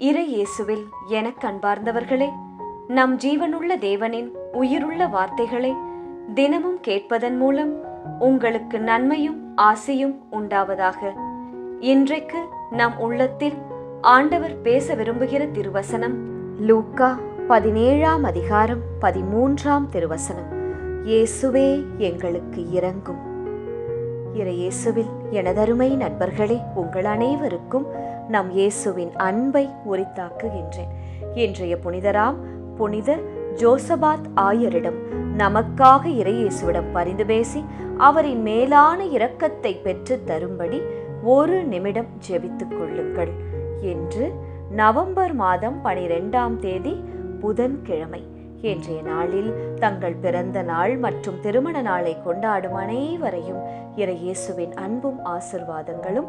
இறை இயேசுவில் எனக் அன்பார்ந்தவர்களே நம் ஜீவனுள்ள தேவனின் உயிருள்ள வார்த்தைகளை தினமும் கேட்பதன் மூலம் உங்களுக்கு நன்மையும் ஆசையும் உண்டாவதாக. இன்றைக்கு நம் உள்ளத்தில் ஆண்டவர் பேச விரும்புகிற திருவசனம் லூக்கா பதினேழாம் அதிகாரம் பதிமூன்றாம் திருவசனம். இயேசுவே எங்களுக்கு இறங்கும் இறையேசுவில் எனதருமை நண்பர்களே உங்கள் அனைவருக்கும் நம் இயேசுவின் அன்பை உரித்தாக்குகின்றேன். இன்றைய புனிதராம் புனித ஜோசபாத் ஆயரிடம் நமக்காக இறையேசுவிடம் பரிந்து பேசி அவரின் மேலான இரக்கத்தை பெற்று தரும்படி ஒரு நிமிடம் ஜெபித்துக் கொள்ளுங்கள். என்று நவம்பர் மாதம் பனிரெண்டாம் தேதி புதன்கிழமை. இன்றைய நாளில் தங்கள் பிறந்த நாள் மற்றும் திருமண நாளை கொண்டாடும் அனைவரையும் இறையேசுவின் அன்பும் ஆசிர்வாதங்களும்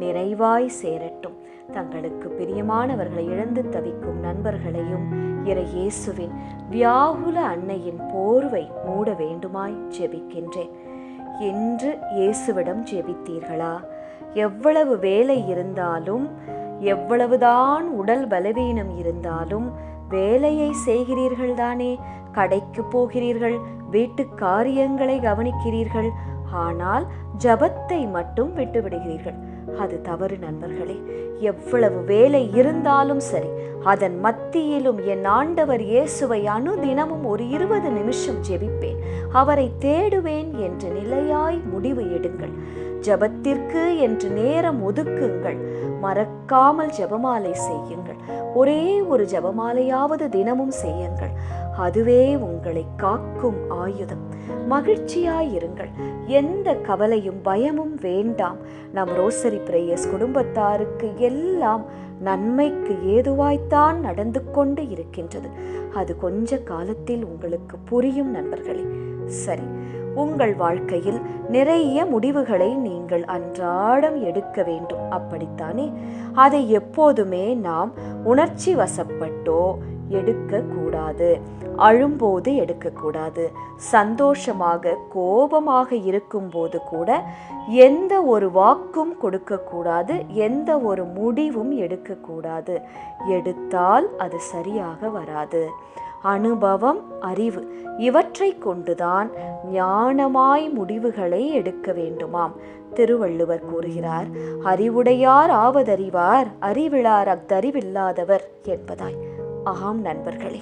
நிறைவாய் சேரட்டும். தங்களுக்கு பிரியமானவர்களை இழந்து தவிக்கும் நண்பர்களையும் இறையேசுவின் வியாகுல அன்னையின் போர்வை மூட வேண்டுமாய் ஜெபிக்கின்றேன். என்று இயேசுவிடம் ஜெபித்தீர்களா? எவ்வளவு வேலை இருந்தாலும் எவ்வளவுதான் உடல் பலவீனம் இருந்தாலும் வேலையை செய்கிறீர்கள் தானே கடைக்கு போகிறீர்கள் வீட்டு காரியங்களை கவனிக்கிறீர்கள் ஆனால் ஜபத்தை மட்டும் விட்டுவிடுகிறீர்கள். அது தவறு நண்பர்களே. எவ்வளவு வேலை இருந்தாலும் சரி அதன் மத்தியிலும் என் ஆண்டவர் இயேசுவை அனுதினமும் ஒரு இருபது நிமிஷம் ஜெபிப்பேன். அவரை தேடுவேன் என்று நிலையாய் முடிவு எடுங்கள். ஜபத்திற்கு என்று நேரம் ஒதுக்குங்கள். மறக்காமல் ஜபமாலை செய்யுங்கள். ஒரே ஒரு ஜபமாலையாவது தினமும் செய்யுங்கள். அதுவே உங்களை காக்கும் ஆயுதம். மகிழ்ச்சியாயிருங்கள் எந்த கவலையும் பயமும் வேண்டாம். நம் ரோசரி பிரேயர்ஸ் குடும்பத்தாருக்கு எல்லாம் நன்மைக்கு ஏதுவாய்த்தான் நடந்து கொண்டு இருக்கின்றது. அது கொஞ்ச காலத்தில் உங்களுக்கு புரியும் நண்பர்களே. சரி உங்கள் வாழ்க்கையில் நிறைய முடிவுகளை நீங்கள் அன்றாடம் எடுக்க வேண்டும். அப்படித்தானே? அதை எப்போதுமே நாம் உணர்ச்சி வசப்பட்டோ எடுக்கக்கூடாது அழும்போது எடுக்கக்கூடாது சந்தோஷமாக கோபமாக இருக்கும்போது கூட எந்த ஒரு வாக்கும் கொடுக்கக்கூடாது எந்த ஒரு முடிவும் எடுக்கக்கூடாது எடுத்தால் அது சரியாக வராது. அனுபவம் அறிவு இவற்றை கொண்டுதான் ஞானமாய் முடிவுகளை எடுக்க வேண்டுமாம். திருவள்ளுவர் கூறுகிறார் அறிவுடையார் ஆவதறிவார் அறிவிழார் அஃதறிவில்லாதவர் என்பதாய். ஆம் நண்பர்களே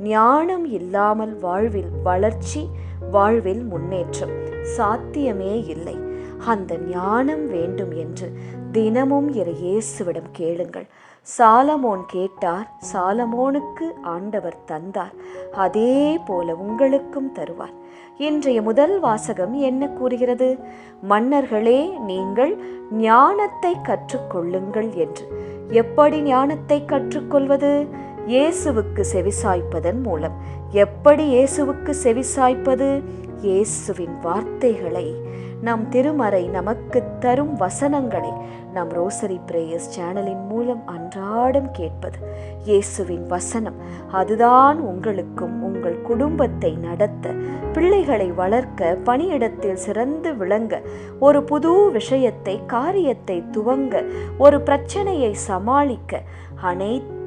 ஞானம் இல்லாமல் வாழ்வில் வளர்ச்சி வாழ்வில் முன்னேற்றம் சாத்தியமே இல்லை. அந்த ஞானம் வேண்டும் என்று தினமும் இரு இயேசுவிடம் கேளுங்கள். சாலமோன் கேட்டார் சாலமோனுக்கு ஆண்டவர் தந்தார் அதே போல உங்களுக்கும் தருவார். இன்றைய முதல் வாசகம் என்ன கூறுகிறது? மன்னர்களே நீங்கள் ஞானத்தை கற்றுக்கொள்ளுங்கள் என்று. எப்படி ஞானத்தை கற்றுக்கொள்வது? இயேசுவுக்கு செவிசாய்ப்பதன் மூலம். எப்படி இயேசுவுக்கு செவிசாய்ப்பது? இயேசுவின் வார்த்தைகளை நம் திருமறை நமக்கு தரும் வசனங்களை நம் ரோசரி பிரேயர்ஸ் சேனலின் மூலம் அன்றாடம் கேட்பது. இயேசுவின் வசனம் அதுதான் உங்களுக்கும் உங்கள் குடும்பத்தை நடத்த பிள்ளைகளை வளர்க்க பணியிடத்தில் சிறந்து விளங்க ஒரு புது விஷயத்தை காரியத்தை துவங்க ஒரு பிரச்சனையை சமாளிக்க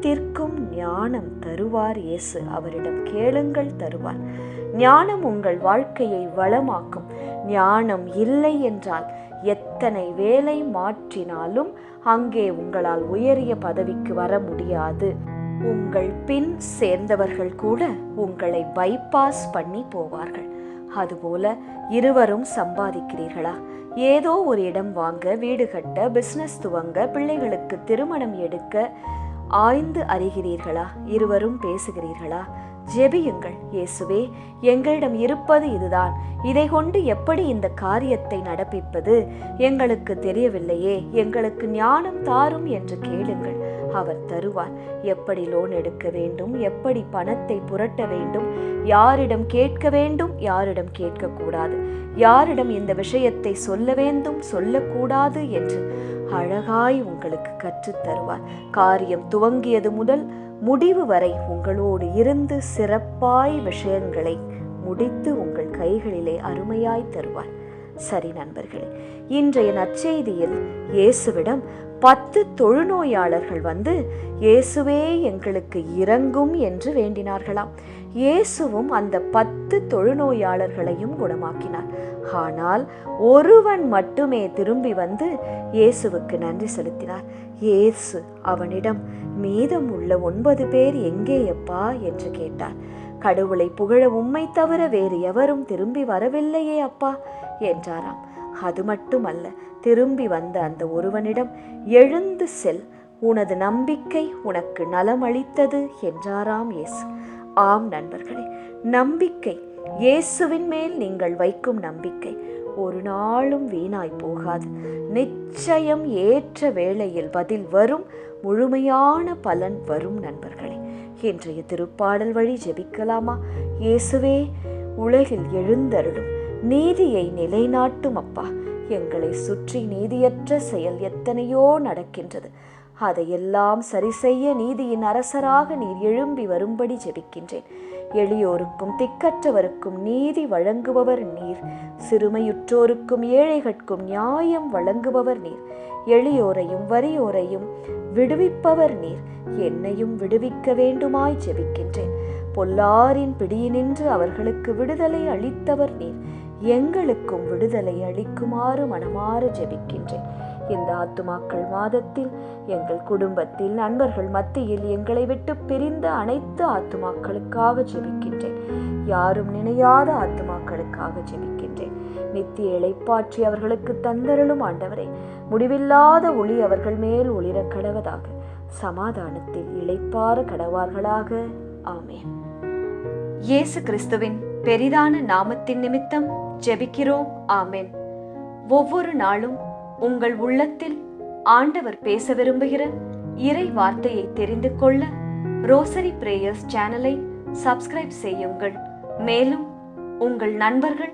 அனைத்திற்கும் ஞானம் தருவார் இயேசு. அவரிடம் கேளுங்கள் தருவார். ஞானம் உங்கள் வாழ்க்கையை வளமாக்கும். ஞானம் இல்லை என்றால் எத்தனை வேலை மாற்றினாலும் அங்கே உங்களால் உயரிய பதவிக்கு வர முடியாது. உங்கள் பின் சேர்ந்தவர்கள் கூட உங்களை பைபாஸ் பண்ணி போவார்கள். அதுபோல இருவரும் சம்பாதிக்கிறீர்களா? ஏதோ ஒரு இடம் வாங்க வீடு கட்ட பிசினஸ் துவங்க பிள்ளைகளுக்கு திருமணம் எடுக்க ஆய்ந்து அறிகிறீர்களா? இருவரும் பேசுகிறீர்களா? ஜெபியுங்கள் இயேசுவே எங்களிடம் இருப்பது இதுதான். இதை கொண்டு எப்படி இந்த காரியத்தை நடப்பிப்பது? எங்களுக்கு தெரியவில்லையே எங்களுக்கு ஞானம் தாரும் என்று கேளுங்கள். அவர் தருவார். எப்படி லோன் எடுக்க வேண்டும்? எப்படி பணத்தை புரட்ட வேண்டும்? யாரிடம் கேட்க வேண்டும் யாரிடம் கேட்கக்கூடாது. யாரிடம் இந்த விஷயத்தை சொல்ல வேண்டும் சொல்லக்கூடாது என்று அழகாய் உங்களுக்கு கற்றுத் தருவார். காரியம் துவங்கியது முதல் முடிவு வரை உங்களோடு இருந்து சிறப்பாய் விஷயங்களை முடித்து உங்கள் கைகளிலே அருமையாய் தருவார். சரி நண்பர்களே இன்றைய நற்செய்தியில் இயேசுவிடம் பத்து தொழுநோயாளர்கள் வந்து இயேசுவே எங்களுக்கு இறங்கும் என்று வேண்டினார்களாம். இயேசுவும் அந்த பத்து தொழுநோயாளர்களையும் குணமாக்கினார். ஆனால் ஒருவன் மட்டுமே திரும்பி வந்து இயேசுவுக்கு நன்றி செலுத்தினார். இயேசு அவனிடம் மீதம் உள்ள ஒன்பது பேர் எங்கேயப்பா? என்று கேட்டார். கடவுளை புகழ உம்மை தவிர வேறு எவரும் திரும்பி வரவில்லையே அப்பா என்றாராம். அது மட்டுமல்ல திரும்பி வந்த அந்த ஒருவனிடம் எழுந்து செல் உனது நம்பிக்கை உனக்கு நலம் அளித்தது என்றாராம் இயேசு. ஆம் நண்பர்களே நம்பிக்கை இயேசுவின் மேல் நீங்கள் வைக்கும் நம்பிக்கை ஒரு நாளும் வீணாய் போகாது. நிச்சயம் ஏற்ற வேளையில் பதில் வரும் முழுமையான பலன் வரும் நண்பர்களே. இன்றைய திருப்பாடல் வழி ஜெபிக்கலாமா? இயேசுவே உலகில் எழுந்தருளும் நீதியை நிலைநாட்டும் அப்பா. எங்களை சுற்றி நீதியற்ற செயல் எத்தனையோ நடக்கின்றது. அதையெல்லாம் சரி செய்ய நீதியின் அரசராக நீர் எழும்பி வரும்படி ஜெபிக்கின்றேன். எளியோருக்கும் திக்கற்றவருக்கும் நீதி வழங்குபவர் நீர். சிறுமையுற்றோருக்கும் ஏழைகட்கும் நியாயம் வழங்குபவர் நீர். எளியோரையும் வறியோரையும் விடுவிப்பவர் நீர். என்னையும் விடுவிக்க வேண்டுமாய் ஜெபிக்கின்றேன். பொல்லாரின் பிடியினின்று அவர்களுக்கு விடுதலை அளித்தவர் நீர். எங்களுக்கும் விடுதலை அளிக்குமாறு மனமாறு ஜெபிக்கின்றேன். இந்த ஆத்துமாக்கள் மாதத்தில் எங்கள் குடும்பத்தில் நண்பர்கள் மத்தியில் எங்களை விட்டு பிரிந்த அனைத்து ஆத்துமாக்களுக்காக ஜெபிக்கின்றேன். யாரும் நினையாத ஆத்துமாக்களுக்காக ஜெபிக்கின்றேன். நித்திய இழைப்பாற்றி அவர்களுக்கு தந்தருளும் ஆண்டவரை. முடிவில்லாத ஒளி அவர்கள் மேல் ஒளிர கடவதாக. சமாதானத்தில் இளைப்பாற கடவார்களாக. ஆமேன். இயேசு கிறிஸ்துவின் பெரிதான நாமத்தின் நிமித்தம் ஜெபிக்கிறோம். ஆமேன். ஒவ்வொரு நாளும் உங்கள் உள்ளத்தில் ஆண்டவர் பேச விரும்புகிற இறை வார்த்தையை தெரிந்து கொள்ள ரோசரி பிரேயர்ஸ் சேனலை சப்ஸ்கிரைப் செய்யுங்கள். மேலும் உங்கள் நண்பர்கள்